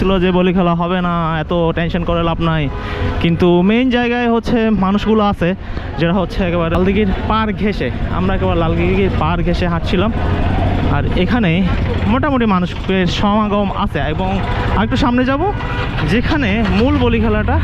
ছিল যে বলি খেলা হবে না, এত টেনশন করে লাভ নাই। কিন্তু মেইন জায়গায় হচ্ছে মানুষগুলো আছে যেটা হচ্ছে একেবারে লালদিঘির পার ঘেসে আমরা একেবারে লালদিঘির পার ঘেসে হাঁটছিলাম। আর এখানে মোটামুটি মানুষের সমাগম আছে এবং আরেকটু সামনে যাব, যেখানে মূল বলি খেলাটা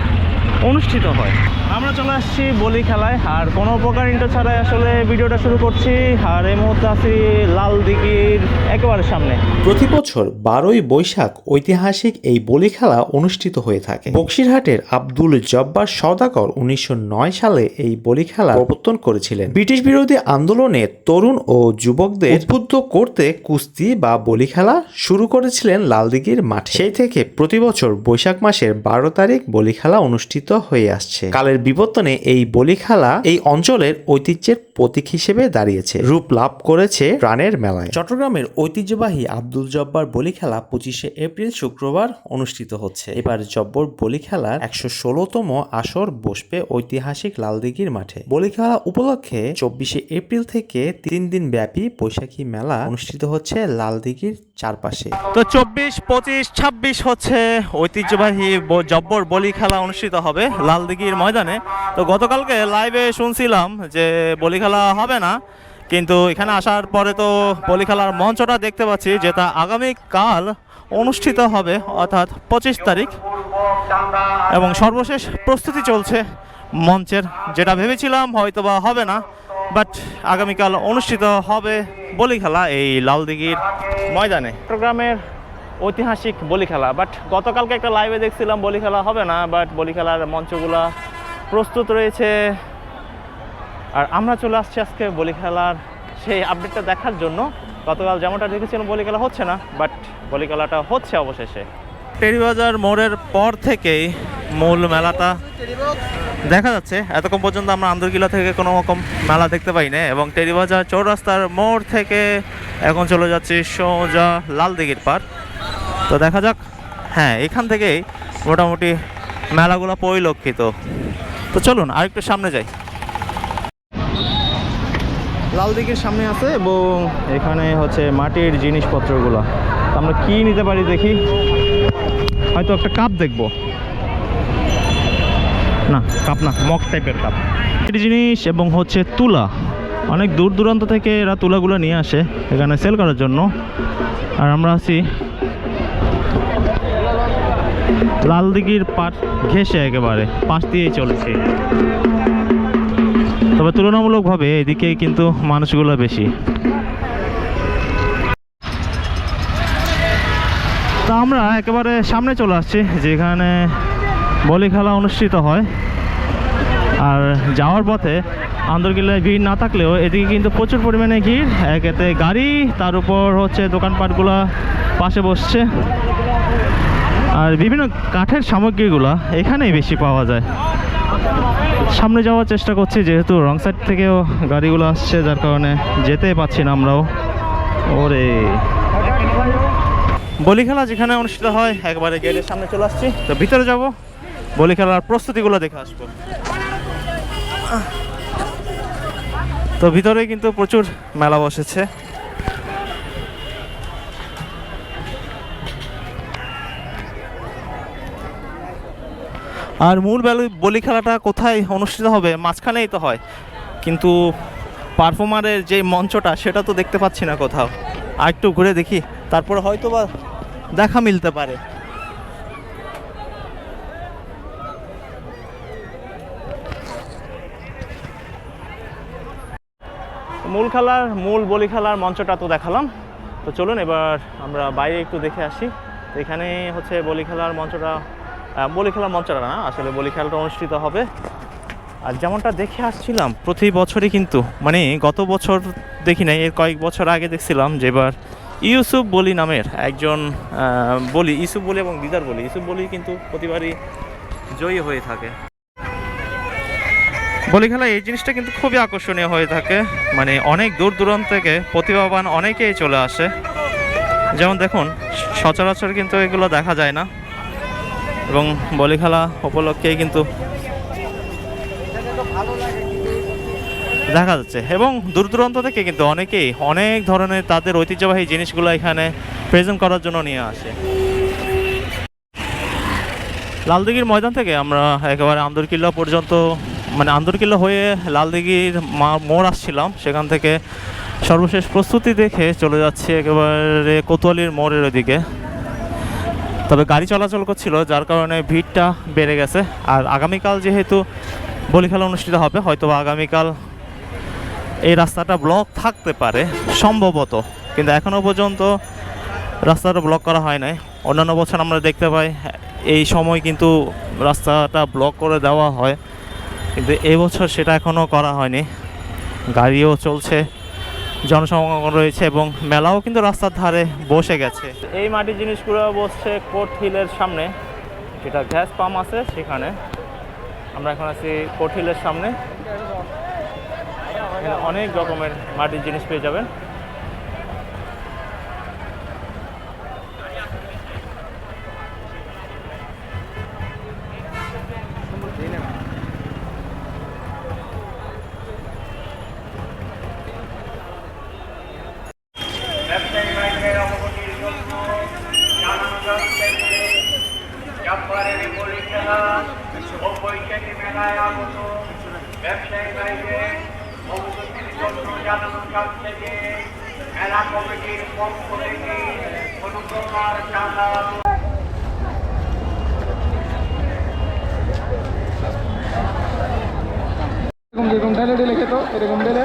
অনুষ্ঠিত হয়। আমরা চলে আসছি বলি খেলায়। আর কোনো প্রকার ইন্টার ছাড়াই আসলে ভিডিওটা শুরু করছি। আর এই মুহূর্তে আছি লাল দিঘির একেবারে সামনে। প্রতি বছর বারোই বৈশাখ ঐতিহাসিক এই বলি খেলা অনুষ্ঠিত হয়ে থাকে। বক্সিরহাটের আব্দুল জব্বার সওদাগর উনিশশো নয় সালে এই বলি খেলা প্রবর্তন করেছিলেন। ব্রিটিশ বিরোধী আন্দোলনে তরুণ ও যুবকদের উদ্বুদ্ধ করতে কুস্তি বা বলি খেলা শুরু করেছিলেন লালদিঘির মাঠে। সেই থেকে প্রতি বছর বৈশাখ মাসের বারো তারিখ বলি খেলা অনুষ্ঠিত হয়ে আসছে। কালের বিবর্তনে এই বলি খেলা এই অঞ্চলের ঐতিহ্যের প্রতীক হিসেবে দাঁড়িয়েছে। রূপ লাভ করেছে প্রাণের মেলায়। চট্টগ্রামের ঐতিহ্যবাহী আব্দুল জব্বার বলি খেলা পঁচিশে এপ্রিল শুক্রবার অনুষ্ঠিত হচ্ছে। এবার জব্বর বলি খেলার একশো ষোলোতম আসর বসবে ঐতিহাসিক লালদিঘির মাঠে। বলি খেলা উপলক্ষে চব্বিশে এপ্রিল থেকে তিন দিন ব্যাপী বৈশাখী মেলা অনুষ্ঠিত হচ্ছে লালদিঘির চারপাশে। তো চব্বিশ পঁচিশ ছাব্বিশ হচ্ছে ঐতিহ্যবাহী জব্বর বলি খেলা অনুষ্ঠিত হবে। লালদিঘির ময়দানে। তো গতকালকে লাইভে শুনছিলাম যে বলি খেলা হবে না, কিন্তু এখানে আসার পরে তো বলি খেলার মঞ্চটা দেখতে পাচ্ছি যেটা আগামীকাল অনুষ্ঠিত হবে, অর্থাৎ পঁচিশ তারিখ। এবং সর্বশেষ প্রস্তুতি চলছে মঞ্চের, যেটা ভেবেছিলাম হয়তো বা হবে না বাট আগামীকাল অনুষ্ঠিত হবে বলি খেলা এই লালদিঘির ময়দানে। চট্টগ্রামের ঐতিহাসিক বলি খেলা বাট গতকালকে একটা লাইভে দেখছিলাম বলি খেলা হবে না বাট বলি খেলার মঞ্চগুলা প্রস্তুত রয়েছে। আর আমরা চলে আসছি আজকে বলি খেলার সেই আপডেটটা দেখার জন্য। গতকাল যেমনটা দেখেছিলাম বলি খেলা হচ্ছে না বাট বলি খেলাটা হচ্ছে অবশেষে। টেরিবাজার মোড়ের পর থেকেই মূল মেলাটা দেখা যাচ্ছে। এতক্ষণ পর্যন্ত আমরা আন্দরকিলা থেকে কোনো রকম মেলা দেখতে পাই না এবং টেরিবাজার চৌরাস্তার মোড় থেকে এখন চলে যাচ্ছি সোজা লালদিঘির পার তো দেখা যাক। হ্যাঁ এখান থেকেই মোটামুটি মেলাগুলো পরিলক্ষিত। তো চলুন, আরেকটু সামনে যাই। লাল দিকের সামনে আছে এবং এখানে হচ্ছে মাটির জিনিসপত্রগুলো। আমরা কি নিতে পারি দেখি? হয়তো একটা কাপ দেখব। না, কাপ না, মগ টাইপের কাপ। মাটির জিনিস এবং হচ্ছে তুলা। অনেক দূর দূরান্ত থেকে এরা তুলাগুলো নিয়ে আসে এখানে সেল করার জন্য। আর আমরা আছি লাল দিঘির পাট ঘেসে একেবারে, পাশ দিয়েই চলেছে। তবে তুলনামূলকভাবে এদিকে কিন্তু মানুষগুলো বেশি। তা আমরা একেবারে সামনে চলে আসছি, যেখানে বলি খেলা অনুষ্ঠিত হয়। আর যাওয়ার পথে আন্দরকিল্লায় ভিড় না থাকলেও এদিকে কিন্তু প্রচুর পরিমাণে ভিড়। একেতে গাড়ি, তার উপর হচ্ছে দোকানপাটগুলো পাশে বসছে। আর বিভিন্ন কাঠের সামগ্রীগুলো এখানেই বেশি পাওয়া যায়। সামনে যাওয়ার চেষ্টা করছি, যেহেতু রং সাইড থেকেও গাড়িগুলো আসছে, যার কারণে যেতে পাচ্ছি না আমরাও। ওরে। বলি খেলা যেখানে অনুষ্ঠিত হয়, একবারে গেলে সামনে চলে আসছি। তো ভিতরে যাব বলি খেলার প্রস্তুতিগুলো দেখে আসব। তো ভিতরে কিন্তু প্রচুর মেলা বসেছে। আর মূল বেল- খেলাটা কোথায় অনুষ্ঠিত হবে মাঝখানেই তো হয়। কিন্তু পারফর্মারের যে মঞ্চটা সেটা তো দেখতে পাচ্ছি না কোথাও। আর একটু ঘুরে দেখি, তারপরে হয়তো বা দেখা মিলতে পারে। মূল খেলার, মূল বলি খেলার মঞ্চটা তো দেখালাম। তো চলুন এবার আমরা বাইরে একটু দেখে আসি। এখানে হচ্ছে বলি খেলার মঞ্চটা বলি খেলা মঞ্চটা না আসলে বলি খেলাটা অনুষ্ঠিত হবে। আর যেমনটা দেখে আসছিলাম, প্রতি বছরই কিন্তু মানে গত বছর দেখি নাই, এর কয়েক বছর আগে দেখছিলাম যে এবার ইউসুফ বলি নামের একজন বলি, ইউসুফ বলি এবং দিদার বলি, ইউসুফ বলি কিন্তু প্রতিবারই জয়ী হয়ে থাকে। বলি খেলা এই জিনিসটা কিন্তু খুবই আকর্ষণীয় হয়ে থাকে মানে অনেক দূর দূরান্ত থেকে প্রতিভাবান অনেকেই চলে আসে। যেমন দেখুন, সচরাচর কিন্তু এগুলো দেখা যায় না। এবং বলি খেলা উপলক্ষে কিন্তু দেখা যাচ্ছে। এবং দূর দূরান্ত থেকে কিন্তু অনেকেই অনেক ধরনের তাদের ঐতিহ্যবাহী জিনিসগুলো এখানে প্রেজেন্ট করার জন্য নিয়ে আসে। লালদিঘির ময়দান থেকে আমরা একেবারে আন্দরকিল্লা পর্যন্ত মানে আন্দরকিল্লা হয়ে লালদিঘির মা- মোড় আসছিলাম। সেখান থেকে সর্বশেষ প্রস্তুতি দেখে চলে যাচ্ছি একেবারে কোতোয়ালির মোড়ের ওদিকে। তবে গাড়ি চলাচল করছিল, যার কারণে ভিড়টা বেড়ে গেছে। আর আগামীকাল যেহেতু বলি খেলা অনুষ্ঠিত হবে হয়তো আগামীকাল এই রাস্তাটা ব্লক থাকতে পারে, সম্ভবত। কিন্তু এখনও পর্যন্ত রাস্তাটা ব্লক করা হয় নাই। অন্যান্য বছর আমরা দেখতে পাই, এই সময় কিন্তু রাস্তাটা ব্লক করে দেওয়া হয়। কিন্তু এই বছর সেটা এখনও করা হয়নি। গাড়িও চলছে। জনসমাগম রয়েছে এবং মেলাও কিন্তু রাস্তার ধারে বসে গেছে। এই মাটির জিনিসগুলো বসছে কোর্ট হিলের সামনে। যেটা গ্যাস পাম্প আছে সেখানে। আমরা এখন আছি কোর্ট হিলের সামনে। অনেক রকমের মাটির জিনিস পেয়ে যাবেন। জব্বারের বলি খেলা ও বৈশাখী মেলায় আগত ব্যবসায়ী ভাইদের অবগতির জন্য জানানো যাচ্ছে যে মেলা কমিটির পক্ষ থেকে কোনো প্রকার চাঁদা এরকম যেরকম ঢেলে ঢেলে খেত, এরকম ঢেলে।